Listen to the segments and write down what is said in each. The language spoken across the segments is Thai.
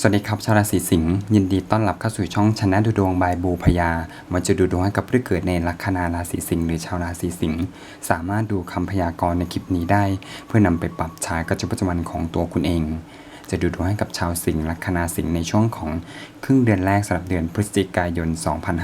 สวัสดีครับชาวราศีสิงห์ยินดีต้อนรับเข้าสู่ช่องชนะดูดวงบายบูพยามันจะดูดวงให้กับผู้เกิดในลัคนาราศีสิงห์หรือชาวราศีสิงห์สามารถดูคำพยากรณ์ในคลิปนี้ได้ เพื่อนำไปปรับใช้กับชีวิตประจำวันของตัวคุณเอง จะดูดวงให้กับชาวสิงห์ลัคนาสิงห์ในช่วงของครึ่งเดือนแรกสำหรับเดือนพฤศจิกายน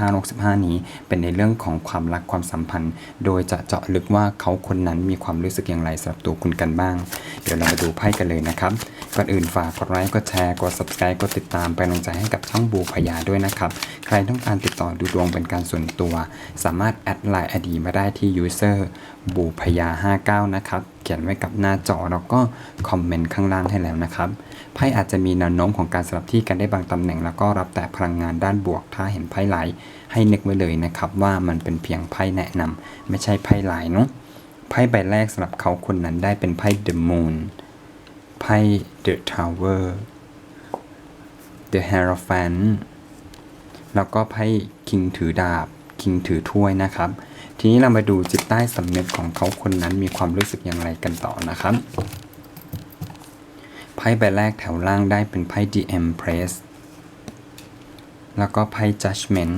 2565 นี้ เป็นในเรื่องของความรักความสัมพันธ์ โดยจะเจาะลึกว่าเขาคนนั้นมีความรู้สึกอย่างไรสำหรับตัวคุณกันบ้าง เดี๋ยวเรามาดูไพ่กันเลยนะครับก่อนอื่นฝากกดไลค์กดแชร์กด subscribe กดติดตามเป็นกำลังใจให้กับช่องบูพยาด้วยนะครับ ใครต้องการติดต่อดูดวงเป็นการส่วนตัว สามารถแอดไลน์อดีมาได้ที่ user บูพยา59 นะครับ เขียนไว้กับหน้าจอแล้วก็คอมเมนต์ข้างล่างให้แล้วนะครับไพ่อาจจะมีแนวโน้มของการสลับที่กันได้บางตำแหน่ง แล้วก็รับแต่พลังงานด้านบวก ถ้าเห็นไพ่ไหลให้นึกไว้เลยนะครับ ว่ามันเป็นเพียงไพ่แนะนำไม่ใช่ไพ่หลเนาะไพ่ใบแรกสำหรับเขาคนนั้นได้เป็นไพ่ The Moon ไพ่ The Tower The Hierophant แล้วก็ไพ่ King ถือดาบ King ถือถ้วยนะครับ ทีนี้เรามาดูจิตใต้สำนึกของเขาคนนั้นมีความรู้สึกอย่างไรกันต่อนะครับไพ่ใบแรกแถวล่างได้เป็นไพ่ The Empress แล้วก็ไพ่ Judgment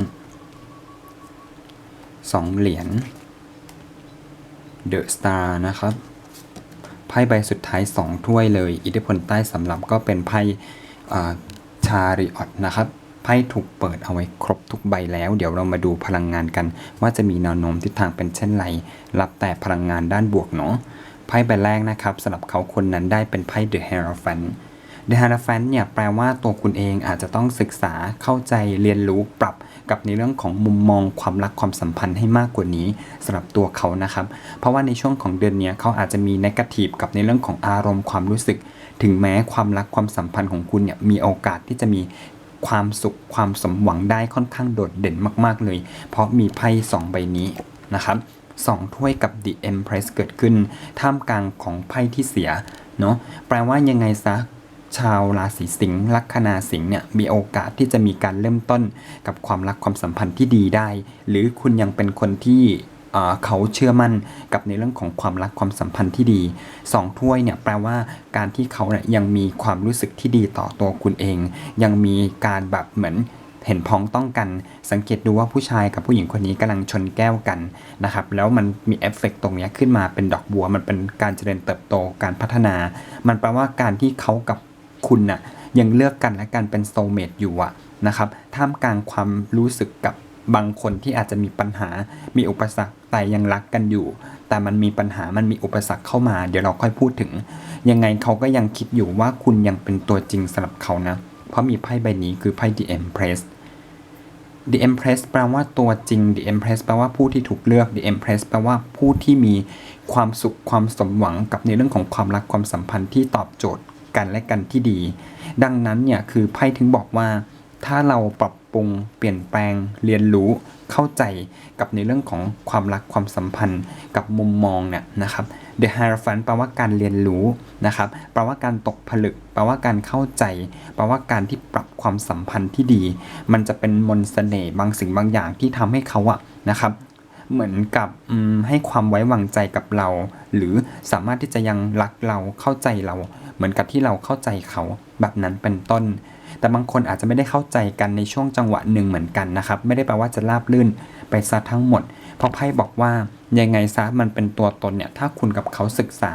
สองเหรียญ The Star นะครับไพ่ใบสุดท้าย 2 ถ้วยเลย อิทธิพลใต้สำหรับก็เป็นไพ่ชาริออตนะครับ ไพ่ถูกเปิดเอาไว้ครบทุกใบแล้ว เดี๋ยวเรามาดูพลังงานกัน ว่าจะมีแนวโน้มทิศทางเป็นเช่นไร รับแต่พลังงานด้านบวกเนาะ ไพ่ใบแรกนะครับสำหรับเขาคนนั้นได้เป็นไพ่ The Hierophant The Hierophant เนี่ยแปลว่าตัวคุณเองอาจจะต้องศึกษาเข้าใจเรียนรู้ปรับกับในเรื่องของมุมมองความรักความสัมพันธ์ให้มากกว่านี้สำหรับตัวเขานะครับ เพราะว่าในช่วงของเดือนนี้เขาอาจจะมีนกาทีฟกับในเรื่องของอารมณ์ความรู้สึก ถึงแม้ความรักความสัมพันธ์ของคุณเนี่ยมีโอกาสที่จะมี ความสุขความสมหวังได้ค่อนข้างโดดเด่นมากๆเลย เพราะมีไพ่สองใบนี้นะครับสองถ้วยกับ The Empress เกิดขึ้น ท่ามกลางของไพ่ที่เสียเนาะแปลว่ายังไงซะชาวราศีสิงห์ลัคนาสิงห์เนี่ยมีโอกาสที่จะมีการเริ่มต้นกับความรักความสัมพันธ์ที่ดีได้ หรือคุณยังเป็นคนที่ เขาเชื่อมั่นกับในเรื่องของความรักความสัมพันธ์ที่ดีสองถ้วยเนี่ยแปลว่าการที่เขาเนี่ยยังมีความรู้สึกที่ดีต่อตัวคุณเอง ยังมีการแบบเหมือนเห็นพ้องต้องกัน สังเกตดูว่าผู้ชายกับผู้หญิงคนนี้กำลังชนแก้วกันนะครับ แล้วมันมีเอฟเฟกต์ตรงนี้ขึ้นมาเป็นดอกบัว มันเป็นการเจริญเติบโต การพัฒนา มันแปลว่าการที่เขากับคุณน่ะยังเลือกกันและกันเป็นโซเมตอยู่อะนะครับ ท่ามกลางความรู้สึกกับบางคนที่อาจจะมีปัญหา มีอุปสรรค แต่ยังรักกันอยู่ แต่มันมีปัญหามันมีอุปสรรคเข้ามา เดี๋ยวเราค่อยพูดถึง ยังไงเขาก็ยังคิดอยู่ว่าคุณยังเป็นตัวจริงสำหรับเขานะ เพราะมีไพ่ใบนี้คือไพ่ The Empress The Empress แปลว่าตัวจริง The Empress แปลว่าผู้ที่ถูกเลือก The Empress แปลว่าผู้ที่มีความสุขความสมหวังกับในเรื่องของความรักความสัมพันธ์ที่ตอบโจทย์กันและกันที่ดี ดังนั้นเนี่ยคือไพ่ถึงบอกว่า ถ้าเราปรับ ปรุง เปลี่ยนแปลง เรียนรู้ เข้าใจกับในเรื่องของความรักความสัมพันธ์ กับมุมมองเนี่ยนะครับ The Hierophant แปลว่าการเรียนรู้นะครับแปลว่าการตกผลึก แปลว่าการเข้าใจแปลว่าการที่ปรับความสัมพันธ์ที่ดี มันจะเป็นมนต์เสน่ห์บางสิ่งบางอย่างที่ทำให้เขาอะนะครับเหมือนกับให้ความไว้วางใจกับเรา หรือสามารถที่จะยังรักเราเข้าใจเรา เหมือนกับที่เราเข้าใจเขาแบบนั้นเป็นต้น แต่บางคนอาจจะไม่ได้เข้าใจกันในช่วงจังหวะหนึ่งเหมือนกันนะครับ ไม่ได้แปลว่าจะราบลื่นไปซะทั้งหมด เพราะไพ่บอกว่ายังไงซะมันเป็นตัวตนเนี่ย ถ้าคุณกับเขาศึกษา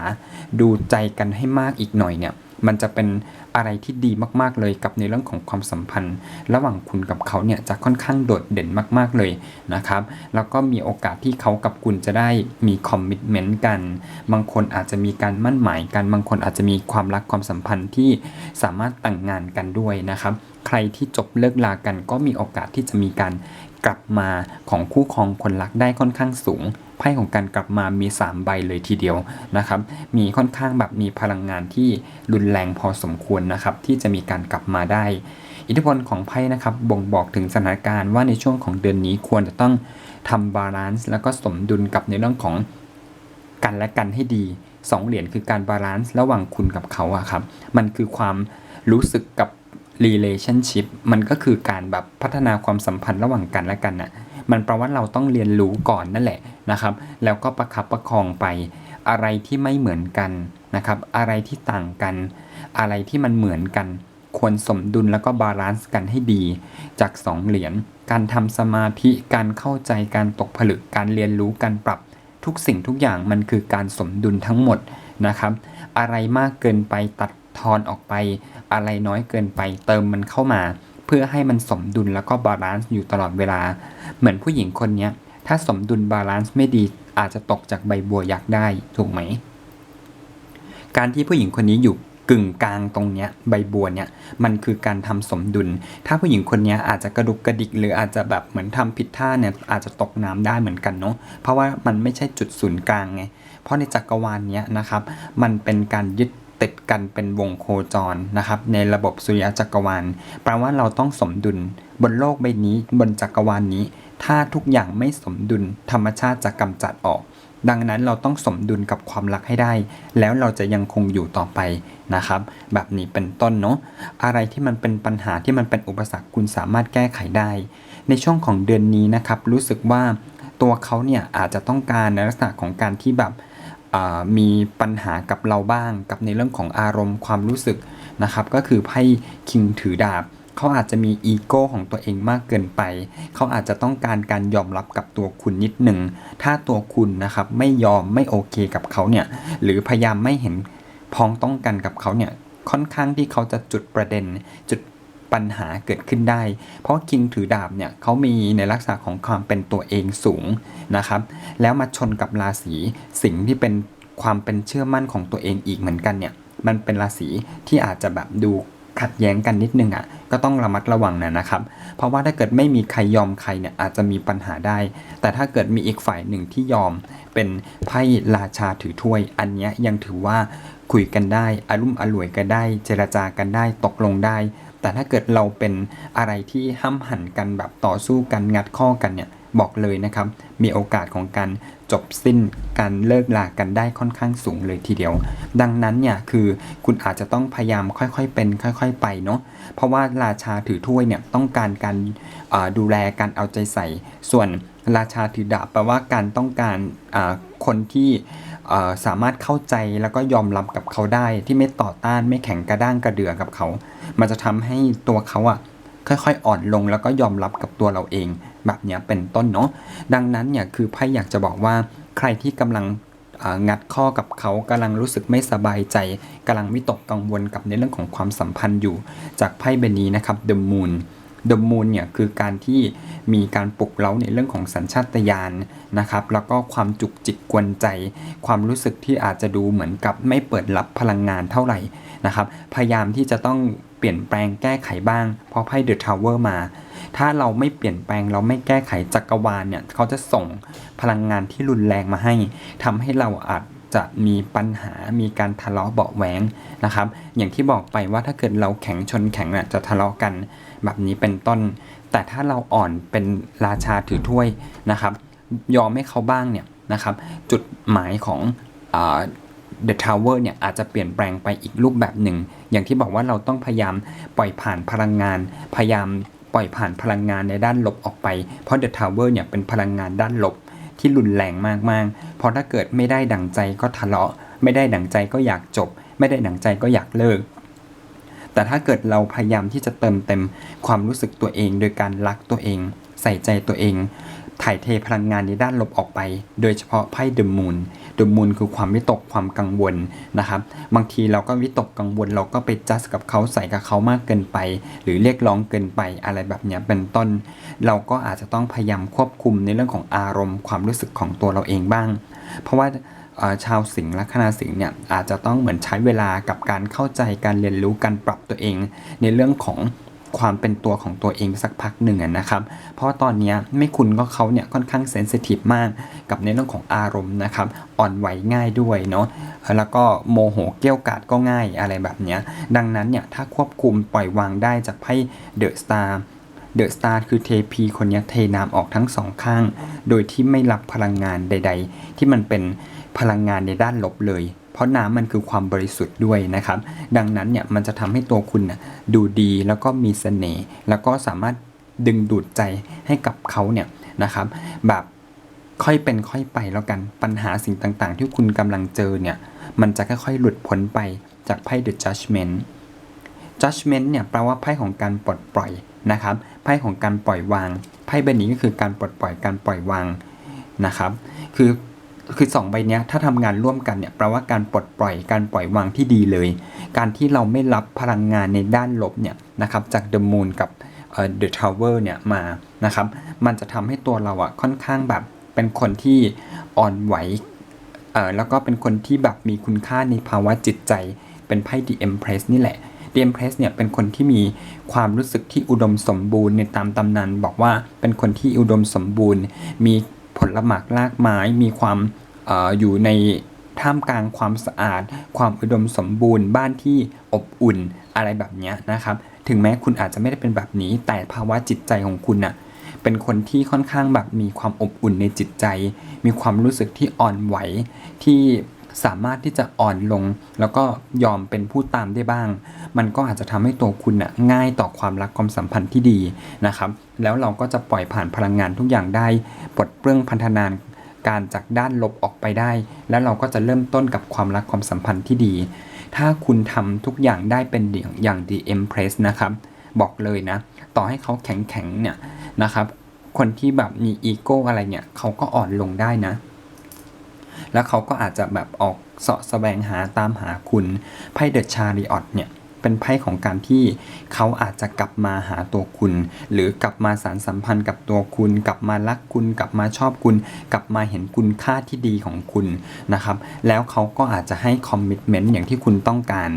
ดูใจกันให้มากอีกหน่อยเนี่ย มันจะเป็นอะไรที่ดีมากๆเลยกับในเรื่องของความสัมพันธ์ ระหว่างคุณกับเขาเนี่ยจะค่อนข้างโดดเด่นมากๆเลยนะครับ แล้วก็มีโอกาสที่เขากับคุณจะได้มีคอมมิชเมนต์กัน บางคนอาจจะมีการมั่นหมายกัน บางคนอาจจะมีความรักความสัมพันธ์ที่สามารถแต่งงานกันด้วยนะครับ ใครที่จบเลิกลากันก็มีโอกาสที่จะมีการ กลับมาของคู่ครองคนรักได้ค่อนข้างสูง ไพ่ของการกลับมามี 3 ใบเลยทีเดียวนะครับ มีค่อนข้างแบบมีพลังงานที่รุนแรงพอสมควรนะครับ ที่จะมีการกลับมาได้ อิทธิพลของไพ่นะครับบ่งบอกถึงสถานการณ์ว่าในช่วงของเดือนนี้ควรจะต้องทำบาลานซ์แล้วก็สมดุลกับในเรื่องของกันและกันให้ดีสองเหรียญคือการบาลานซ์ระหว่างคุณกับเขาอะครับ มันคือความรู้สึกกับ relationship มันก็คือการแบบพัฒนาความสัมพันธ์ระหว่างกันและกันน่ะมันแปลว่าเราต้องเรียนรู้ก่อนนั่นแหละนะครับ แล้วก็ประคับประคองไป อะไรที่ไม่เหมือนกันนะครับ อะไรที่ต่างกัน อะไรที่มันเหมือนกัน ควรสมดุลแล้วก็บาลานซ์กันให้ดี จากสองเหรียญการทำสมาธิการเข้าใจการตกผลึกการเรียนรู้การปรับทุกสิ่งทุกอย่างมันคือการสมดุลทั้งหมดนะครับ อะไรมากเกินไปตัด ทอนออกไปอะไรน้อยเกินไปเติมมันเข้ามา เพื่อให้มันสมดุลแล้วก็บาลานซ์อยู่ตลอดเวลา เหมือนผู้หญิงคนนี้ถ้าสมดุลบาลานซ์ไม่ดีอาจจะตกจากใบบัวยักษ์ได้ถูกไหม การที่ผู้หญิงคนนี้อยู่กึ่งกลางตรงเนี้ยใบบัวเนี่ยมันคือการทำสมดุล ถ้าผู้หญิงคนนี้อาจจะกระดุกกระดิกหรืออาจจะแบบเหมือนทำผิดท่าเนี่ยอาจจะตกน้ำได้เหมือนกันเนาะเพราะว่ามันไม่ใช่จุดศูนย์กลางไงเพราะในจักรวาลเนี้ยนะครับมันเป็นการยึด ติดกันเป็นวงโคจรนะครับ ในระบบสุริยะจักรวาลแปลว่าเราต้องสมดุลบนโลกใบนี้บนจักรวาลนี้ ถ้าทุกอย่างไม่สมดุลธรรมชาติจะกำจัดออก ดังนั้นเราต้องสมดุลกับความรักให้ได้ แล้วเราจะยังคงอยู่ต่อไปนะครับ แบบนี้เป็นต้นเนาะอะไรที่มันเป็นปัญหาที่มันเป็นอุปสรรคคุณสามารถแก้ไขได้ ในช่วงของเดือนนี้นะครับรู้สึกว่าตัวเขาเนี่ยอาจจะต้องการในลักษณะของการที่แบบ มีปัญหากับเราบ้างกับในเรื่องของอารมณ์ความรู้สึกนะครับ ก็คือไพ่คิงถือดาบเขาอาจจะมีอีโก้ของตัวเองมากเกินไป เขาอาจจะต้องการการยอมรับกับตัวคุณนิดหนึ่ง ถ้าตัวคุณนะครับไม่ยอมไม่โอเคกับเขาเนี่ย หรือพยายามไม่เห็นพ้องต้องกันกับเขาเนี่ย ค่อนข้างที่เขาจะจุดประเด็น จุด ปัญหาเกิดขึ้นได้ เพราะคิงถือดาบเนี่ยเขามีในลักษณะของความเป็นตัวเองสูงนะครับ แล้วมาชนกับราศีสิงห์ที่เป็นความเป็นเชื่อมั่นของตัวเองอีกเหมือนกันเนี่ย มันเป็นราศีที่อาจจะแบบดูขัดแย้งกันนิดนึงอะก็ต้องระมัดระวังนะนะครับ เพราะว่าถ้าเกิดไม่มีใครยอมใครเนี่ยอาจจะมีปัญหาได้ แต่ถ้าเกิดมีอีกฝ่ายหนึ่งที่ยอมเป็นไพ่ราชาถือถ้วย อันนี้ยยังถือว่าคุยกันได้อารุ่มอร่วยกันได้ เจรจากันได้ตกลงได้ แต่ถ้าเกิดเราเป็นอะไรที่ห้ำหันกันแบบต่อสู้กันงัดข้อกันเนี่ยบอกเลยนะครับ มีโอกาสของการจบสิ้นการเลิกลากันได้ค่อนข้างสูงเลยทีเดียว ดังนั้นเนี่ยคือคุณอาจจะต้องพยายามค่อยๆเป็น ค่อย ๆ ไปเนาะเพราะว่าราชาถือถ้วยเนี่ยต้องการการดูแลการเอาใจใส่ ส่วนราชาถือดาบแปลว่าการต้องการคนที่ สามารถเข้าใจแล้วก็ยอมรับกับเขาได้ ที่ไม่ต่อต้านไม่แข็งกระด้างกระเดือกับเขา มันจะทำให้ตัวเขาอะค่อยๆ อ่อนลงแล้วก็ยอมรับกับตัวเราเอง แบบเนี้ยเป็นต้นเนาะดังนั้นเนี่ยคือไพ่อยากจะบอกว่าใครที่กำลังงัดข้อกับเขากำลังรู้สึกไม่สบายใจกำลังวิตกกังวลกับในเรื่องของความสัมพันธ์อยู่ จากไพ่ใบนี้นะครับ The Moon The Moon เนี่ยคือการที่มีการปลุกเร้าในเรื่องของสัญชาตญาณนะครับ แล้วก็ความจุกจิกกวนใจ ความรู้สึกที่อาจจะดูเหมือนกับไม่เปิดรับพลังงานเท่าไหร่นะครับ พยายามที่จะต้องเปลี่ยนแปลงแก้ไขบ้าง เพราะไพ่ The Tower มา ถ้าเราไม่เปลี่ยนแปลงเราไม่แก้ไขจักรวาลเนี่ยเขาจะส่งพลังงานที่รุนแรงมาให้ทำให้เราอาจ จะมีปัญหามีการทะเลาะเบาะแหวงนะครับ อย่างที่บอกไปว่าถ้าเกิดเราแข็งชนแข็งน่ะจะทะเลาะกันแบบนี้เป็นต้น แต่ถ้าเราอ่อนเป็นราชาถือถ้วยนะครับ ยอมให้เขาบ้างเนี่ยนะครับ จุดหมายของอา The Tower เนี่ยอาจจะเปลี่ยนแปลงไปอีกรูปแบบหนึ่ง อย่างที่บอกว่าเราต้องพยายามปล่อยผ่านพลังงาน พยายามปล่อยผ่านพลังงานในด้านลบออกไป เพราะ The Tower เนี่ยเป็นพลังงานด้านลบ ที่รุนแรงมากๆ เพราะถ้าเกิดไม่ได้ดังใจก็ทะเลาะ ไม่ได้ดังใจก็อยากจบ ไม่ได้ดังใจก็อยากเลิก แต่ถ้าเกิดเราพยายามที่จะเติมเต็มความรู้สึกตัวเอง โดยการรักตัวเอง ใส่ใจตัวเอง ถ่ายเทพลังงานในด้านลบออกไป โดยเฉพาะไพ่เดอะมูน เดอะมูนคือความวิตกความกังวลนะครับบางทีเราก็วิตกกังวล เราก็ไปจัดกับเขาใส่กับเขามากเกินไป หรือเรียกร้องเกินไปอะไรแบบเนี้ยเป็นต้น เราก็อาจจะต้องพยายามควบคุมในเรื่องของอารมณ์ความรู้สึกของตัวเราเองบ้าง เพราะว่าชาวสิงห์ลัคนาสิงห์เนี่ยอาจจะต้องเหมือนใช้เวลากับการเข้าใจการเรียนรู้การปรับตัวเอง ในเรื่องของ ความเป็นตัวของตัวเองสักพักหนึ่งนะครับ เพราะตอนนี้ไม่คุณก็เขาเนี่ยค่อนข้างเซนซิทีฟมากกับในเรื่องของอารมณ์นะครับ อ่อนไหวง่ายด้วยเนาะแล้วก็โมโหเกี้ยวกาดก็ง่ายอะไรแบบเนี้ยดังนั้นเนี่ยถ้าควบคุมปล่อยวางได้จากไพ่เดอะสตาร์เดอะสตาร์คือเทพีคนนี้เทน้ำออกทั้งสองข้าง โดยที่ไม่รับพลังงานใด ๆ ที่มันเป็นพลังงานในด้านลบเลย ราะน้ำมันคือความบริสุทธิ์ด้วยนะครับ ดังนั้นเนี่ยมันจะทำให้ตัวคุณนะดูดีแล้วก็มีเสน่ห์แล้วก็สามารถดึงดูดใจให้กับเขาเนี่ยนะครับ แบบค่อยเป็นค่อยไปแล้วกันปัญหาสิ่งต่างๆ ที่คุณกำลังเจอเนี่ยมันจะค่อยๆหลุดพ้นไปจากไพ่ The Judgment judgment เนี่ยแปลว่าไพ่ของการปลดปล่อยนะครับไพ่ของการปล่อยวางไพ่ใบนี้ก็คือการปลดปล่อยการปล่อยวางนะครับ คือ คือสองใบเนี้ยถ้าทำงานร่วมกันเนี่ยแปลว่าการปลดปล่อยการปล่อยวางที่ดีเลย การที่เราไม่รับพลังงานในด้านลบเนี่ยนะครับจาก the moon กับเดอ่อ the tower เนี่ยมานะครับมันจะทำให้ตัวเราอะค่อนข้างแบบเป็นคนที่อ่อนไหวเออแล้วก็เป็นคนที่แบบมีคุณค่าในภาวะจิตใจ เป็นไพ่ The Empress นี่แหละ The Empress เนี่ยเป็นคนที่มีความรู้สึกที่อุดมสมบูรณ์ในตามตำนานบอกว่าเป็นคนที่อุดมสมบูรณ์มี ผลหมากลากไม้มีความออยู่ในท่ามกลางความสะอาด ความอุดมสมบูรณ์ บ้านที่อบอุ่นอะไรแบบนี้นะครับ ถึงแม้คุณอาจจะไม่ได้เป็นแบบนี้ แต่ภาวะจิตใจของคุณน่ะเป็นคนที่ค่อนข้างแบบมีความอบอุ่นในจิตใจ มีความรู้สึกที่อ่อนไหวที่ สามารถที่จะอ่อนลง แล้วก็ยอมเป็นผู้ตามได้บ้าง มันก็อาจจะทำให้ตัวคุณน่ะง่ายต่อความรักความสัมพันธ์ที่ดีนะครับ แล้วเราก็จะปล่อยผ่านพลังงานทุกอย่างได้ปลดเปลื้องพันธนานการจากด้านลบออกไปได้ แล้วเราก็จะเริ่มต้นกับความรักความสัมพันธ์ที่ดี ถ้าคุณทำทุกอย่างได้เป็นอย่างาง The Empress นะครับ บอกเลยนะ ต่อให้เขาแข็งแข็งเนี่ยนะครับ คนที่แบบมีอีโก้อะไรเนี่ยเขาก็อ่อนลงได้นะ แล้วเขาก็อาจจะแบบออกเสาะแสวงหาตามหาคุณไพ่เดอะชาริออตเนี่ยเป็นไพ่ของการที่เขาอาจจะกลับมาหาตัวคุณ หรือกลับมาสารสัมพันธ์กับตัวคุณ กลับมารักคุณ กลับมาชอบคุณ กลับมาเห็นคุณค่าที่ดีของคุณนะครับ แล้วเขาก็อาจจะให้คอมมิชเมนต์อย่างที่คุณต้องการ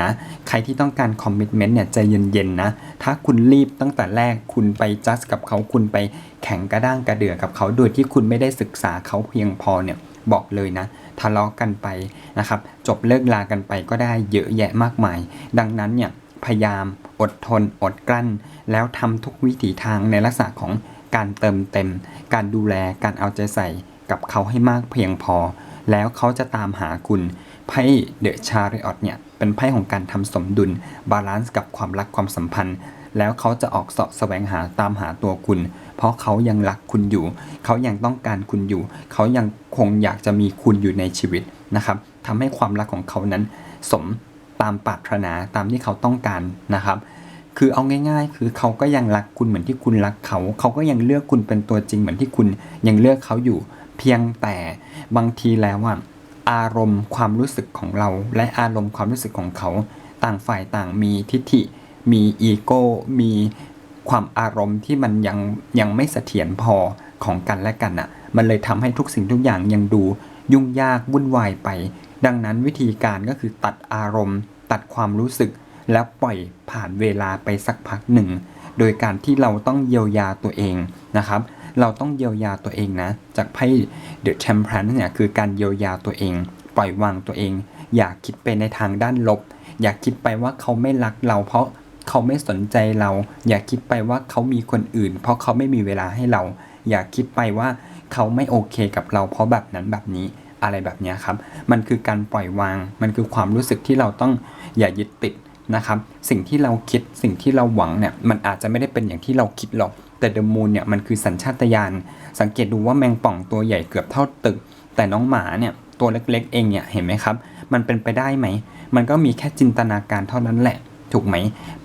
นะใครที่ต้องการคอมมิชเมนต์เนี่ยใจเย็นๆนะถ้าคุณรีบตั้งแต่แรกคุณไปจัดกับเขาคุณไปแข่งกระด้างกระเดือกับเขาโดยที่คุณไม่ได้ศึกษาเขาเพียงพอเนี่ย บอกเลยนะทะเลาะกันไปนะครับ จบเลิกลากันไปก็ได้เยอะแยะมากมาย ดังนั้นเนี่ยพยายามอดทนอดกลั้น แล้วทำทุกวิถีทางในลักษณะของการเติมเต็ม การดูแลการเอาใจใส่กับเขาให้มากเพียงพอ แล้วเขาจะตามหาคุณไพ่เดอะชาริออตเนี่ยเป็นไพ่ของการทำสมดุลบาลานซ์กับความรักความสัมพันธ์ แล้วเขาจะออกเสาะแสวงหาตามหาตัวคุณ เพราะเขายังรักคุณอยู่ เขายังต้องการคุณอยู่ เขายังคงอยากจะมีคุณอยู่ในชีวิตนะครับทำให้ความรักของเขานั้น สมตามปรารถนาตามที่เขาต้องการนะครับคือเอาง่าย ๆ คือเขาก็ยังรักคุณเหมือนที่คุณรักเขา เขาก็ยังเลือกคุณเป็นตัวจริงเหมือนที่คุณยังเลือกเขาอยู่ เพียงแต่บางทีแล้วอะอารมณ์ความรู้สึกของเรา และอารมณ์ความรู้สึกของเขา ต่างฝ่ายต่างมีทิฐิ มีอีโก้มีความอารมณ์ที่มันยังยังไม่เสถียรพอของกันและกันอะ มันเลยทำให้ทุกสิ่งทุกอย่างยังดูยุ่งยากวุ่นวายไป ดังนั้นวิธีการก็คือตัดอารมณ์ ตัดความรู้สึก แล้วปล่อยผ่านเวลาไปสักพักหนึ่ง โดยการที่เราต้องเยียวยาตัวเองนะครับ เราต้องเยียวยาตัวเองนะ จากไพ่ The Temperance เนี่ยคือการเยียวยาตัวเอง ปล่อยวางตัวเอง อย่าคิดไปในทางด้านลบ อย่าคิดไปว่าเขาไม่รักเราเพราะ เขาไม่สนใจเรา อย่าคิดไปว่าเขามีคนอื่น เพราะเขาไม่มีเวลาให้เรา อย่าคิดไปว่าเขาไม่โอเคกับเรา เพราะแบบนั้นแบบนี้อะไรแบบนี้ครับ มันคือการปล่อยวาง มันคือความรู้สึกที่เราต้องอย่ายึดติดนะครับ สิ่งที่เราคิดสิ่งที่เราหวังเนี่ยมันอาจจะไม่ได้เป็นอย่างที่เราคิดหรอก แต่เดอะมูนเนี่ยมันคือสัญชาตญาณสังเกตดูว่าแมงป่องตัวใหญ่เกือบเท่าตึก แต่น้องหมาเนี่ยตัวเล็กๆเองเนี่ยเห็นไหมครับ มันเป็นไปได้ไหม มันก็มีแค่จินตนาการเท่านั้นแหละ ถูกไหม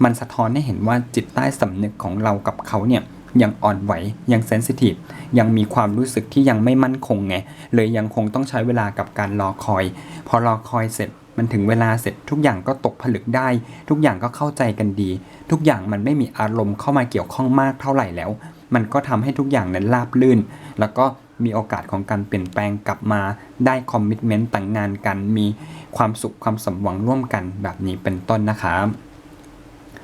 มันสะท้อนให้เห็นว่าจิตใต้สำนึกของเรากับเขาเนี่ยยังอ่อนไหวยังเซนซิทีฟยังมีความรู้สึกที่ยังไม่มั่นคงไงเลยยังคงต้องใช้เวลากับการรอคอย พอรอคอยเสร็จมันถึงเวลาเสร็จทุกอย่างก็ตกผลึกได้ ทุกอย่างก็เข้าใจกันดี ทุกอย่างมันไม่มีอารมณ์เข้ามาเกี่ยวข้องมากเท่าไหร่แล้ว มันก็ทำให้ทุกอย่างนั้นราบลื่น แล้วก็มีโอกาสของการเปลี่ยนแปลงกลับมาได้คอมมิชเมนต์แต่งงานกันมีความสุขความสมหวังร่วมกันแบบนี้เป็นต้นนะครับ